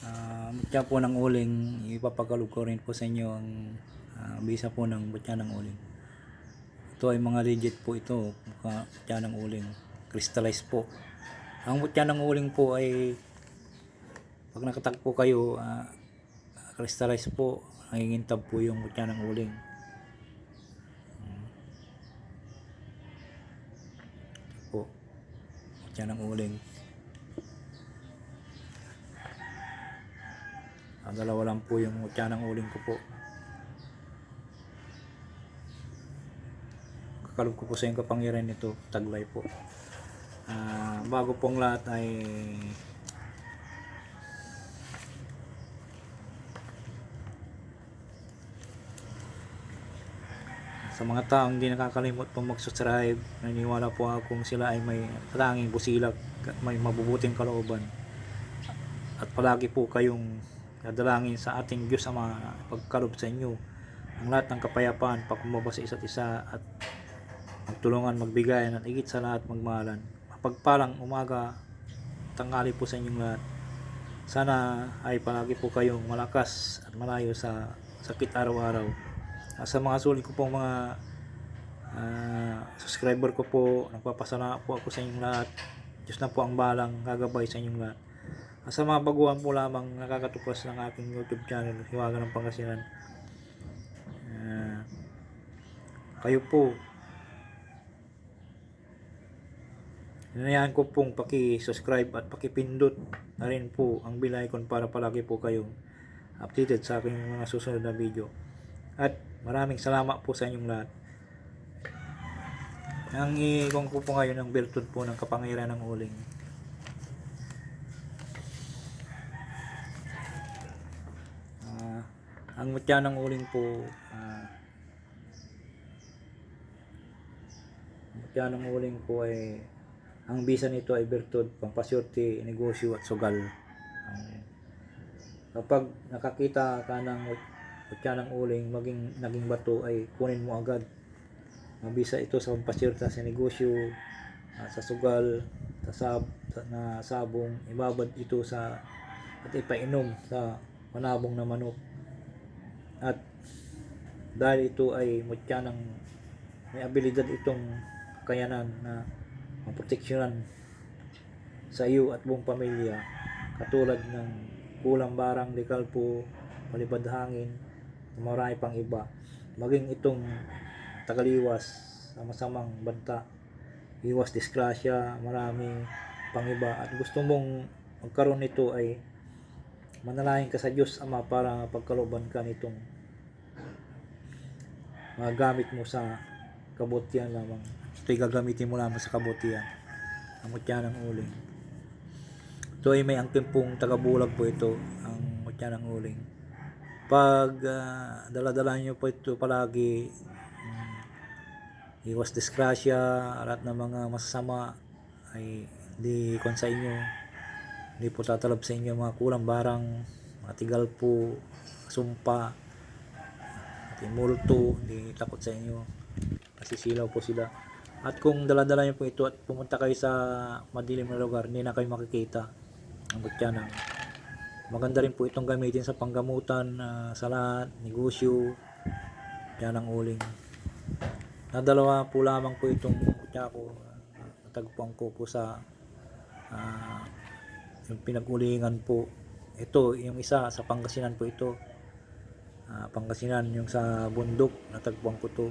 Ah, mutya po ng uling, ipapagalog ko rin po sa inyo ang ah, bisa po ng mutya ng uling. Ito ay mga legit po ito, mutya ng uling. Crystallized po. Ang mutya ng uling po ay pag nakatagpo kayo, ah, crystallized po, nangingintab po yung mutya ng uling. Po, mutya ng uling. Ang dalawa lang po yung mutya ng uling ko po. Kakalob ko po sa yung kapangyarihan nito, taglay po. Ah, bago pong lahat ay sa mga taong hindi nakakalimot pong mag-subscribe, naniniwala po ako kung sila ay may tanging busilak may mabubuting kalooban. At palagi po kayong dadalangin sa ating Diyos Ama pagkalob sa inyo ang lahat ng kapayapaan, pagkumaba sa isa't isa at magtulungan, magbigayan at higit sa lahat magmahalan. Mapagpalang umaga, tanghali po sa inyong lahat. Sana ay palagi po kayong malakas at malayo sa sakit araw-araw. Sa mga sulit ko pong mga ah, subscriber ko po, nagpapasalamat po ako sa inyong lahat. Diyos na po ang balang gagabay sa inyong lahat. Sa mga baguhan po lamang nakakatupas ng aking YouTube channel, Hiwaga ng Pangasinan. Ah, kayo po, Hinayaan ko pong paki-subscribe at paki-pindot na rin po ang bell icon para palagi po kayong updated sa aking mga susunod na video. At maraming salamat po sa inyong lahat. Ang iikong ko po ngayon ng virtud po ng kapangyarihan ng uling. Ang mutya ng uling po ang mutya ng uling po ay ang bisa nito ay virtud, pampasyurte, negosyo at sugal. Ang- kapag nakakita ka ng mutya ng uling, maging naging bato ay kunin mo agad. Mabisa ito sa pampasyurte sa negosyo, ah, sa sugal, sa sab, sa, na sabong, ibabad ito sa at ipainom sa manabong na manok. At dahil ito ay mutya ng may abilidad itong kayanan na maproteksyonan sa iyo at buong pamilya katulad ng kulang barang, likalpo, palibad hangin, marami pang iba. Maging itong tagaliwas sa masamang banta, iwas disgrasya, marami pang iba. At gusto mong magkaroon nito ay manalangin ka sa Diyos Ama para pagkalooban ka nitong mga gamit mo sa kabutihan lamang. Ito'y gagamitin mo lamang sa kabutihan. Ang mutya ng uling. Ito ay may angkin pong tagabulag po ito, ang mutya ng uling. Pag ah, daladala nyo po ito palagi, mm, iwas disgrasya, lahat ng mga masasama ay hindi kon sa inyo. Hindi po tatalab sa inyo mga kulang barang, mga tigal po, sumpa, multo, hindi takot sa inyo. Nasisilaw po sila. At kung daladala nyo po ito at pumunta kayo sa madilim na lugar, hindi na kayo makikita ang butya ng maganda rin po itong gamitin sa panggamutan, ah, sa lahat, negosyo, yan ang uling. Nadalawa po lamang po itong butya ko, natagpuan ko po sa ah, yung pinag-ulingan po. Ito, yung isa sa Pangasinan po ito. Ah, Pangasinan, yung sa bundok, natagpuan ko to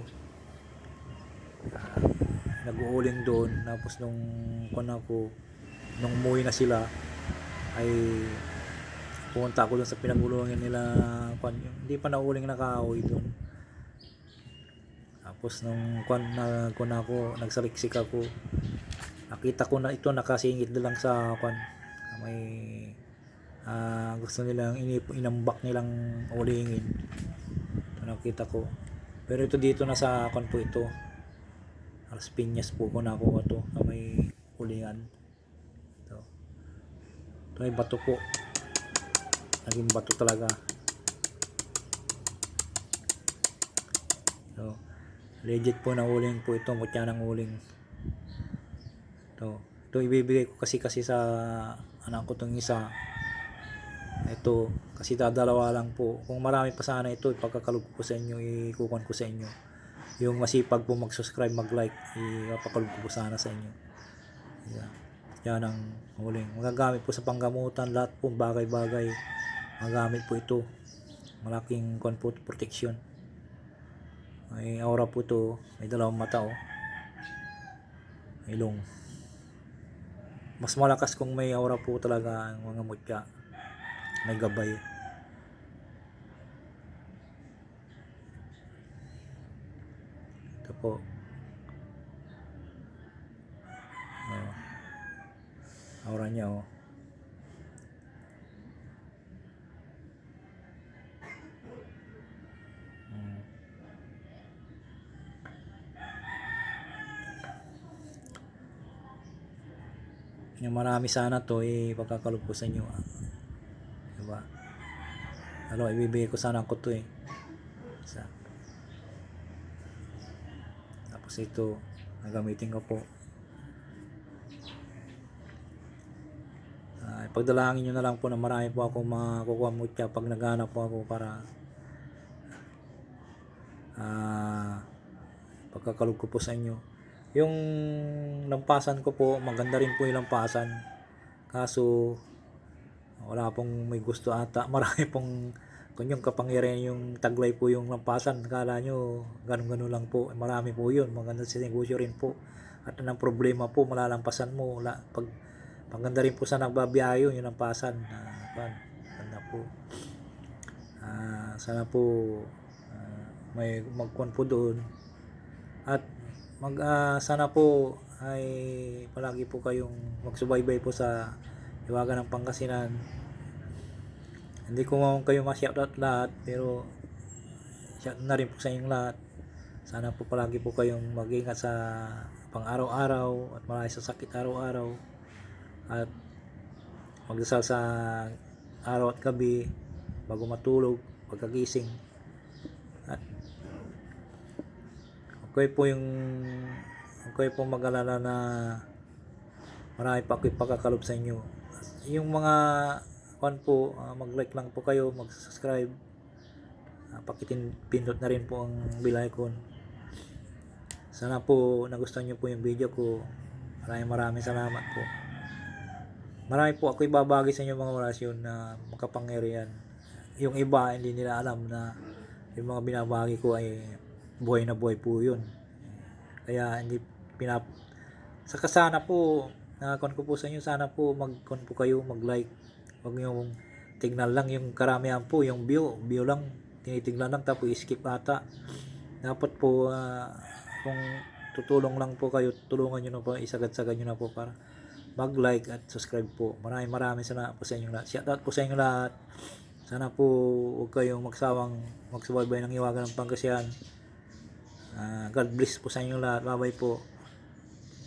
nag-uuling doon tapos nung kun ako nung umuwi na sila ay pumunta ako doon sa pinagulungan nila kun, hindi pa nauuling na kahoy doon tapos nung kun na kun ako nagsaliksik ako nakita ko na ito nakasingit na lang sa kun may ah, gusto nilang inip, inambak nilang ulingin ito nakita ko pero ito dito na sa kun po ito Alas Piñas po ko nakuha to na may ulingan. Ito. Ito ay bato po. Naging bato talaga. So, legit po na uling po ito. Mutya ng uling. Ito. Ito ibibigay ko kasi kasi sa anak ko tong isa. ito kasi dadalawa lang po. Kung marami pa sana ito ipagkakalog ko sa inyo ikukuhan ko sa inyo. Yung masipag po mag-subscribe mag-like ipapakalog ko po sana sa inyo. Yeah. yan ang huling magagamit po sa panggamutan lahat po bagay-bagay. Magamit po ito. Malaking kuhan protection may aura po ito. May dalawang mata oh. Ilong mas malakas kung may aura po talaga ang mga mutya. May gabay. Ito po. Oh. aura niya oh yung marami sana to eh pagkakalog ko sa inyo ah. diba? Ano ibibigay ko sana ko to eh. Isa. Tapos ito nagamitin ko po. Ah, pagdalangin nyo na lang po na marami po ako makukuha mo siya pag naghanap po ako para ah pagkakalog ko po sa inyo yung lampasan ko po maganda rin po yung lampasan. Kaso wala pong may gusto ata. Marami pong yung kapangyarihan yung taglay po yung lampasan kala nyo ganun ganun lang po. Marami po yun maganda sa negosyo rin po. At anong problema po malalampasan mo wala. Pag maganda rin po sa nagbabiyayo yung lampasan. Uh, pan, ganda po. Ah, sana po ah, may magkuhan po doon. At mag ah, sana po ay palagi po kayong magsubaybay po sa Iwagan ng Pangasinan. Hindi ko man kayo ma-shoutout lahat pero shout na rin po sa inyong lahat. Sana po palagi po kayong mag-ingat sa pang araw-araw at marami sa sakit araw-araw. At magdasal sa araw at gabi bago matulog pagkagising at okay po yung okay po mag-alala na marami pa ako ipakakalob sa inyo. Yung mga kwan po ah, mag-like lang po kayo mag-subscribe. Uh, pakitin pindot na rin po ang bell icon. Sana po nagustuhan nyo po yung video ko. Maraming maraming salamat po. Marami po ako ibabagi sa inyo mga orasyon na makapangyarihan. Yung iba hindi nila alam na yung mga binabagi ko ay buhay na buhay po yun. Kaya hindi pinap saka sana po nakakon ko po sa inyo sana po mag-con po kayo mag-like. Wag yung tignan lang yung karamihan po yung view view lang. Tinitignan lang tapos skip ata. Dapat po ah, kung tutulong lang po kayo tulungan nyo na po isagad-sagad nyo na po para mag-like at subscribe po. Maraming maraming salamat po sa inyo lahat. Shout out po sa inyo lahat. Sana po huwag kayong magsawang magsubaybay ng iwagan ng Pangasinan Ah, God bless po sa inyo lahat. Bye bye po